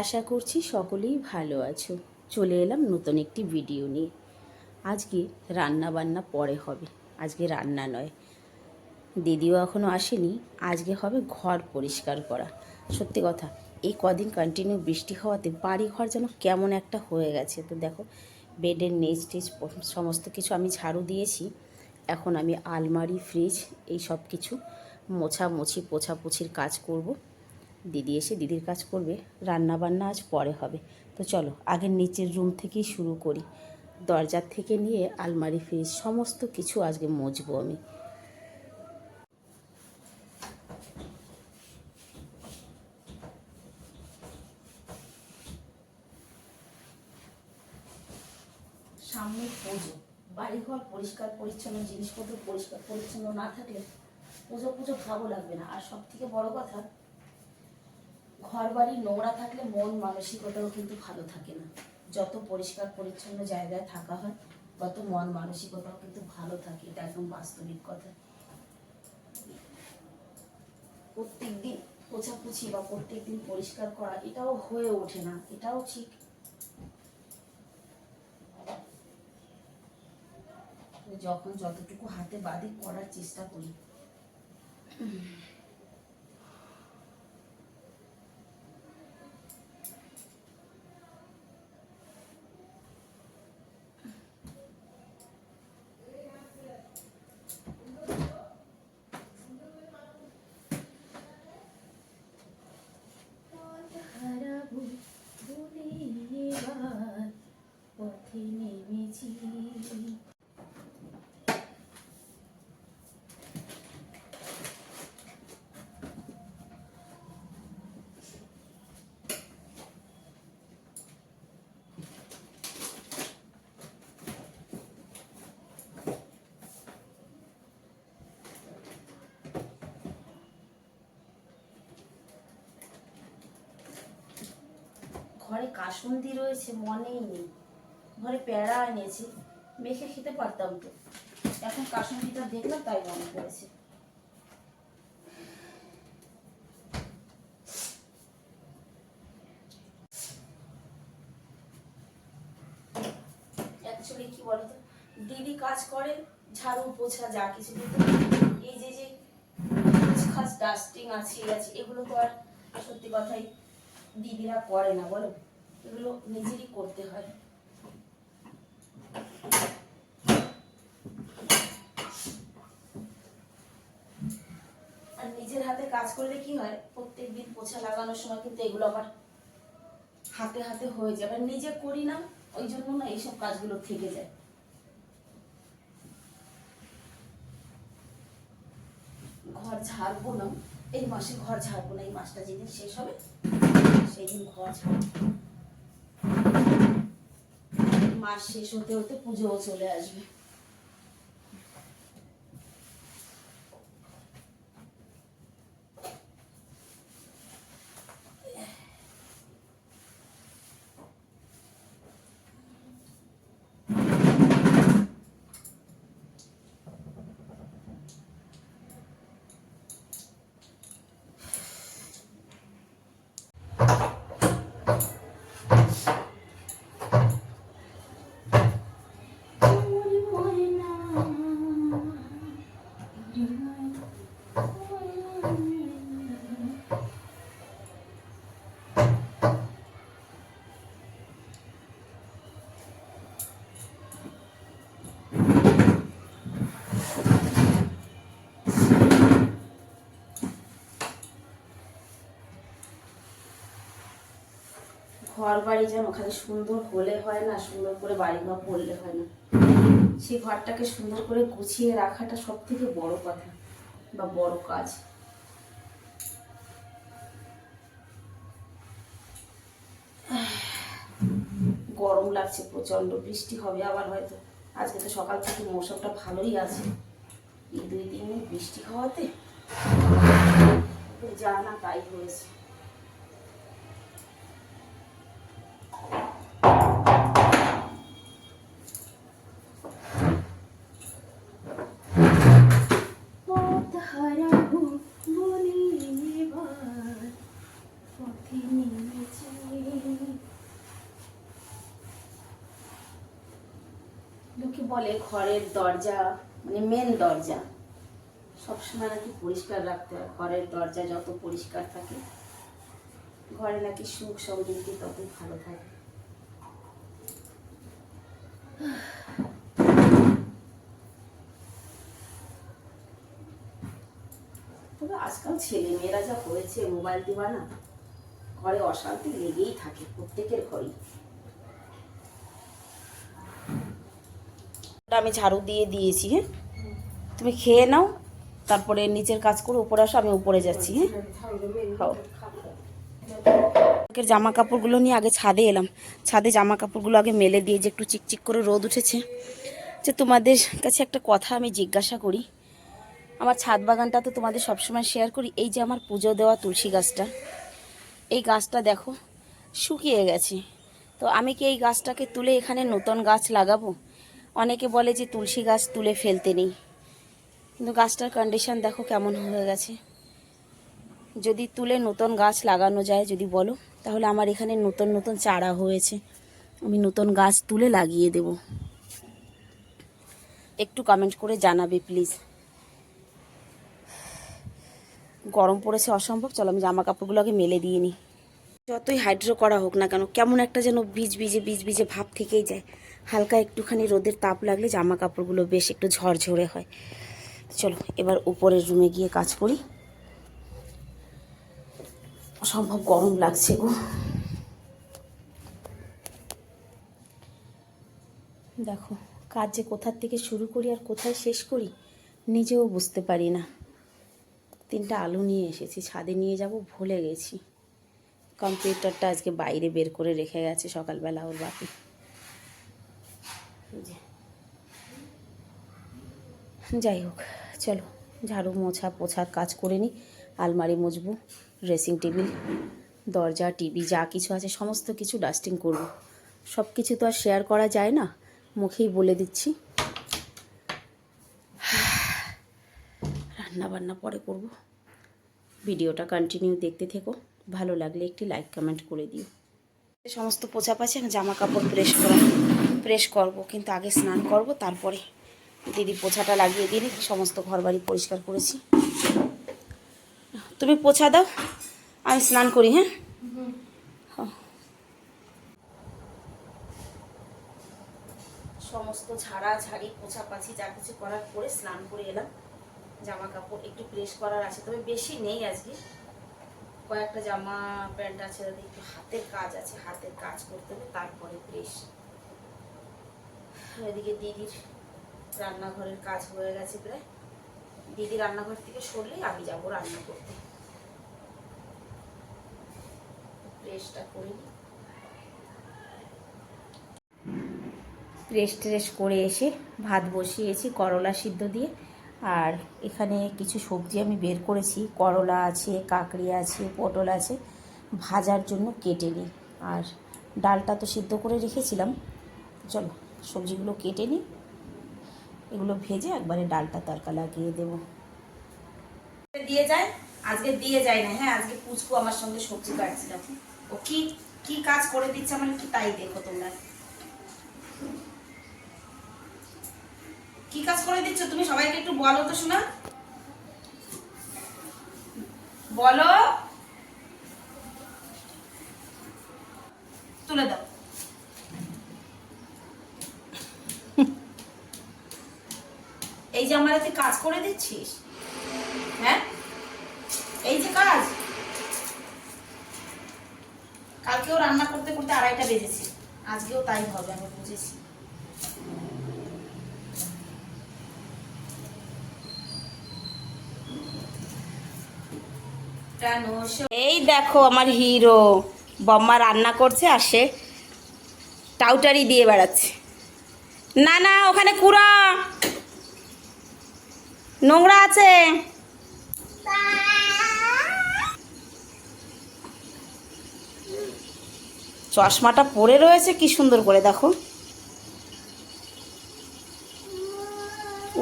আশা করছি সকলেই ভালো আছো। চলে এলাম নতুন একটি ভিডিও নিয়ে। আজকে রান্না বান্না পরে হবে, আজকে রান্না নয়। দিদিও এখনও আসেনি, আজকে হবে ঘর পরিষ্কার করা। সত্যি কথা, এই কদিন কন্টিনিউ বৃষ্টি হওয়াতে বাড়ি ঘর যেন কেমন একটা হয়ে গেছে। তো দেখো, বেডের নেচ টেচ সমস্ত কিছু আমি ঝাড়ু দিয়েছি। এখন আমি আলমারি ফ্রিজ এই সব কিছু মোছামুছি, পোছাপুছির কাজ করব। দিদি এসে দিদির কাজ করবে রান্না বান্না আজ পরে হবে। তো চলো আগে নিচের রুম থেকেই শুরু করি। দরজার থেকে নিয়ে আলমারি ফ্রিজ সমস্ত কিছু আজকে মুছবো আমি। সামনে পুজো। বাড়িঘর পরিষ্কার পরিচ্ছন্ন, জিনিসপত্র পরিষ্কার পরিচ্ছন্ন না থাকলে পুজো পুজো ভালো লাগবে না। আর সব থেকে বড় কথা ঘর বাড়ি নোংরা থাকলে মন মানসিকতাও কিন্তু ভালো থাকে না। যত পরিষ্কার পরিচ্ছন্ন জায়গায় থাকা হয়, তত মন মানসিকতাও কিন্তু ভালো থাকে। এটা একদম বাস্তবিক কথা। প্রত্যেক দিন পোছাপুছি বা প্রত্যেক দিন পরিষ্কার করা, এটাও হয়ে ওঠে না। এটাও ঠিক। যখন যতটুকু হাতে বাদে করার চেষ্টা করি হারাবো বলে এবার পথে নেমেছি ঘরে কাসুন্দি রয়েছে, মনেই নেই। ঘরে প্যাড়া এনেছি, মেখে খেতে পারতাম তো। এখন কাসুন্দিটা দেখলাম, তাই মনে পড়েছে। অ্যাকচুয়ালি কি বলতো? দিদি কাজ করে ঝাড়ু পোছা, যা কিছু কিন্তু এই যে যে খাস ডাস্টিং আছে আছে, এগুলো তো আর সত্যি কথাই দিদিরা করে না, বলো। এগুলো নিজেরই করতে হয়। আর নিজের হাতে কাজ করলে কি হয় প্রত্যেক দিন পোছা লাগানোর সময় কিন্তু এগুলো আবার হাতে হাতে হয়ে যাবে নিজে করি না, ওই জন্য না এইসব কাজগুলো থেকে যায়। ঘর ঝাড়বো না, এই মাসে ঘর ঝাড়বো না, এই মাসটা যেদিন শেষ হবে সেই দিন ঘর ঝাড়বো। মাস শেষ হতে হতে পুজোও চলে আসবে ঘর বাড়ি যেন খালি সুন্দর হলে হয় না, সুন্দর করে বাড়ি ঘর পড়লে হয় না। সেই ঘরটাকে সুন্দর করে গুছিয়ে রাখাটা সব থেকে বড় কথা বা বড় কাজ। গরম লাগছে প্রচণ্ড বৃষ্টি হবে আবার হয়তো। আজকে তো সকাল থেকে মৌসুমটা ভালোই আছে। এই দুই দিনে বৃষ্টি হওয়াতে, যা না তাই হয়েছে। বলে ঘরের দরজা মানে মেন দরজা। সবসময় নাকি পরিষ্কার রাখতে হয়, ঘরের দরজা যত পরিষ্কার থাকে। ঘরে নাকি সুখ সমৃদ্ধি ততই ভালো থাকে। তবে আজকাল ছেলে মেয়েরা যা হয়েছে মোবাইল দিবা না, ঘরে অশান্তি লেগেই থাকে প্রত্যেকের ঘরেই। আমি ঝাড়ু দিয়ে দিয়েছি হ্যাঁ? তুমি খেয়ে নাও, তারপরে নিচের কাজ করে উপরে আসো, আমি উপরে যাচ্ছি হ্যাঁ? জামা কাপড়গুলো নিয়ে আগে ছাদে এলাম। ছাদে জামা কাপড়গুলো আগে মেলে দিয়ে যে একটু চিকচিক করে রোদ উঠেছে। যে তোমাদের কাছে একটা কথা আমি জিজ্ঞাসা করি। আমার ছাদ বাগানটা তো তোমাদের সবসময় শেয়ার করি। এই যে আমার পুজো দেওয়া তুলসী গাছটা, এই গাছটা দেখো শুকিয়ে গেছে। তো আমি কি এই গাছটাকে তুলে এখানে নতুন গাছ লাগাবো? অনেকে বলে যে তুলসী গাছ তুলে ফেলতে নেই। কিন্তু গাছটার কন্ডিশন দেখো কেমন হয়ে গেছে। যদি তুলে নতুন গাছ লাগানো যায় যদি বলো, তাহলে আমার এখানে নতুন নতুন চারা হয়েছে। আমি নতুন গাছ তুলে লাগিয়ে দেব। একটু কমেন্ট করে জানাবে প্লিজ গরম পড়েছে অসম্ভব, চলো আমি জামা কাপড়গুলো আগে মেলে দিয়ে নিই। যতই হাইড্রো করা হোক না কেন, কেমন একটা যেন বীজ বীজে বীজ বীজে ভাব থেকেই যায়। হালকা একটুখানি রোদের তাপ লাগলে জামা কাপড়গুলো বেশ একটু ঝরঝরে হয়। চলো, এবার উপরের রুমে গিয়ে কাজ করি। অসম্ভব গরম লাগছে গো। দেখো, কাজ যে কোথার থেকে শুরু করি আর কোথায় শেষ করি, নিজেও বুঝতে পারি না। তিনটা আলু নিয়ে এসেছি, ছাদে নিয়ে যাব, ভুলে গেছি। কম্পিউটারটা আজকে বাইরে বের করে রেখে গেছে সকালবেলা ওর যে। যাই হোক, চলো, ঝাড়ু মোছা পোছার কাজ করে নিই আলমারি মুছবো ড্রেসিং টেবিল দরজা টিভি যা কিছু আছে, সমস্ত কিছু ডাস্টিং করব। সব কিছু তো আর শেয়ার করা যায় না, মুখেই বলে দিচ্ছি। রান্না বান্না পরে করব। ভিডিওটা কন্টিনিউ দেখতে থেকো। ভালো লাগলে একটি লাইক কমেন্ট করে দিও। সমস্ত পোছাপাছি আমি জামা কাপড় প্রেস করা প্রেস করব, কিন্তু আগে স্নান করব, তারপরে দিদি পোছাটা লাগিয়ে দিলে সমস্ত ঘরবাড়ি পরিষ্কার করেছি। তুমি পোছা দাও, আমি স্নান করি হ্যাঁ? হ্যাঁ। সমস্ত ঝাড়া ঝাড়ি পোছাপাছি যা কিছু করার পরে স্নান করে এলাম। জামা কাপড় একটু প্রেস করার আছে, তবে বেশি নেই আজকে। কয়েকটা জামা প্যান্ট আছে, তাতে একটু হাতের কাজ আছে, হাতের কাজ করতে হবে, তারপরে প্রেস এদিকে দিদির রান্নাঘরের কাজ হয়ে গেছে প্রায়। দিদি রান্নাঘর থেকে সরলেই আমি যাব রান্না করতে। প্রেসটা করে প্রেস ট্রেস করে এসে ভাত বসিয়েছি, করলা সিদ্ধ দিয়ে। আর এখানে কিছু সবজি আমি বের করেছি। করলা আছে, কাকড়ি আছে, পটল আছে। ভাজার জন্য কেটে নিই। আর ডালটা তো সিদ্ধ করে রেখেছিলাম। চলো, সবজিগুলো কেটে নিই। এগুলো ভেজে একবারে ডালটা তরকা লাগিয়ে দেবো। দিয়ে যায়? আজকে দিয়ে যায় না। হ্যাঁ আজকে পুচকু আমার সঙ্গে সবজি কাটছিলাম ও কি কি কাজ করে দিচ্ছে আমার কি তাই দেখো তোমরা। কি কাজ করে দিচ্ছ? তুমি সবাইকে একটু বলো তো শোনা। বলো। তুলে দাও। এই যে আমার এতে কাজ করে দিচ্ছিস? হ্যাঁ? এই যে কাজ। কালকেও রান্না করতে করতে আড়াইটা বেজেছে। আজকেও তাই হবে, আমি বুঝেছি। এই দেখো আমার হিরো বম্মা রান্না করছে আর সে টাউটারি দিয়ে বেড়াচ্ছে। না না, ওখানে কুড়া। নোংরা আছে। চশমাটা পরে রয়েছে, কি সুন্দর করে দেখো।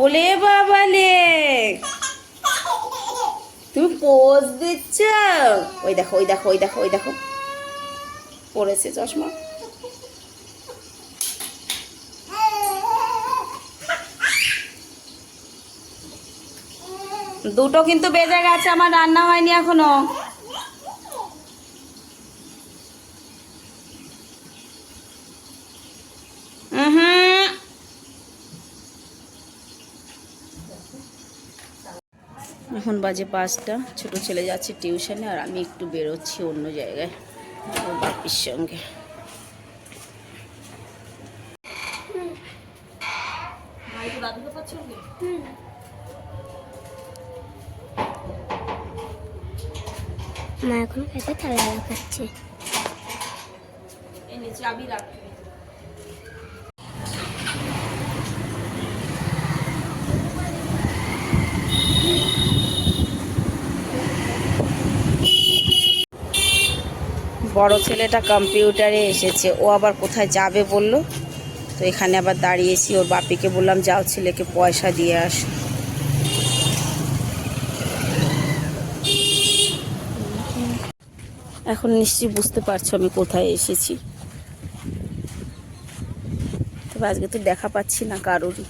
ওলে বাবালে তুমি পোজ দিচ্ছ ওই দেখো ওই দেখো ওই দেখো ওই দেখো। পড়েছে চশমা। দুটো কিন্তু বেজে গেছে, আমার রান্না হয়নি এখনও। এখন বাজে পাঁচটা। ছোট ছেলে যাচ্ছে টিউশনে আর আমি একটু বেরোচ্ছি অন্য জায়গায় ওর বাপির সঙ্গে। মা এখন কাছে তালা লাগাচ্ছে চাবি রাখবে বড় ছেলেটা কম্পিউটারে এসেছে। ও আবার কোথায় যাবে বলল? তো এখানে আবার দাঁড়িয়েছি। ওর বাপিকে বললাম, যাও ছেলেকে পয়সা দিয়ে আস। এখন নিশ্চয়ই বুঝতে পারছ আমি কোথায় এসেছি। তবে আজকে তো দেখা পাচ্ছি না কারোরই।